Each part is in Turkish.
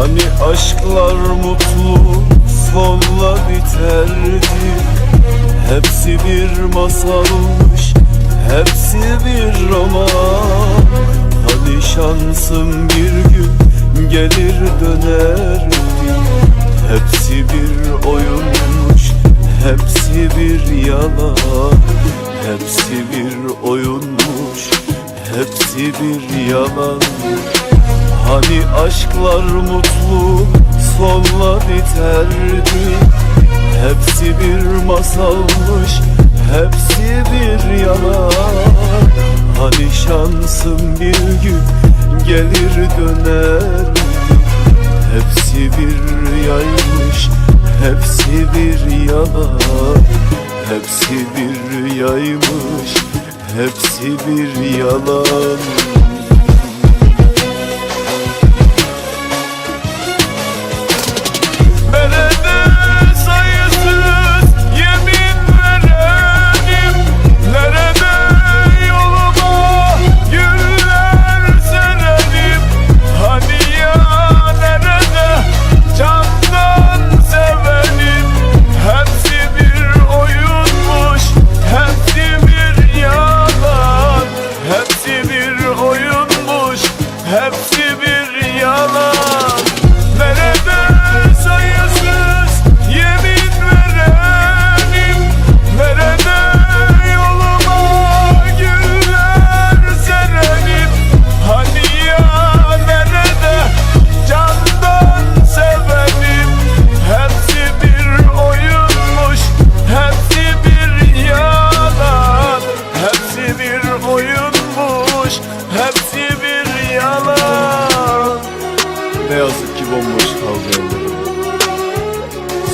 Hani aşklar mutlu sonla biterdi. Hepsi bir masalmış Hepsi bir roman. Hani şansım bir gün gelir dönerdi. Hepsi bir oyunmuş Hepsi bir yalan. Hepsi bir oyunmuş Hepsi bir yalan Hani aşklar mutlu sonla biterdi Hepsi bir masalmış Hepsi bir yalan Hani şansım bir gün gelir dönerdi Hepsi bir yaymış Hepsi bir yalan Hepsi bir yaymış Hepsi bir yalan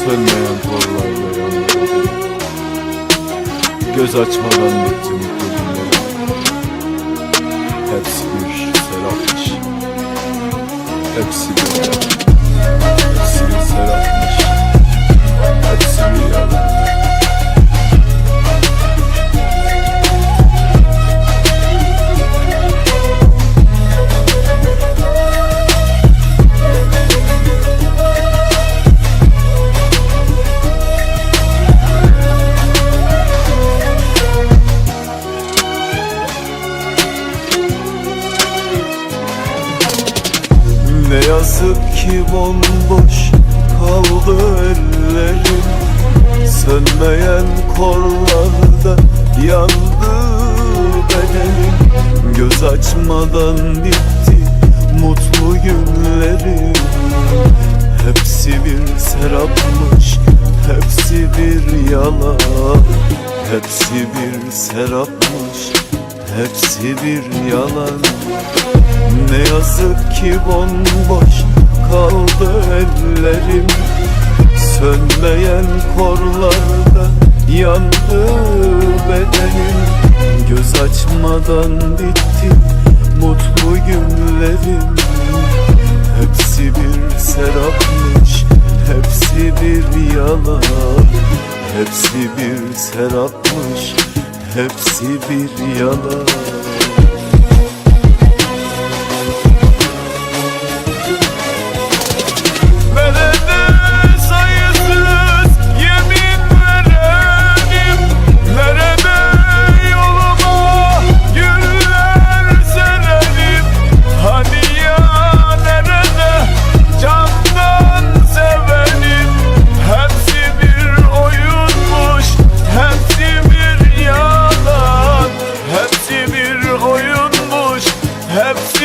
Sönmeyen torlarla yandı Göz açmadan bitti mutlu günlerim Hepsi bir serapmış Hepsi bir Hepsi bir serapmış Hepsi bir yalan ki bomboş kaldı ellerim. Sönmeyen korlarda yandı bedenim. Göz açmadan bitti mutlu günlerim. Hepsi bir serapmış, hepsi bir yalan. Hepsi bir serapmış, hepsi bir yalan. Ne yazık ki bomboş kaldı ellerim. Sönmeyen korlarda yandı bedenim. Göz açmadan bitti mutlu günlerim. Hepsi bir serapmış, hepsi bir yalan. Hepsi bir serapmış, hepsi bir yalan Have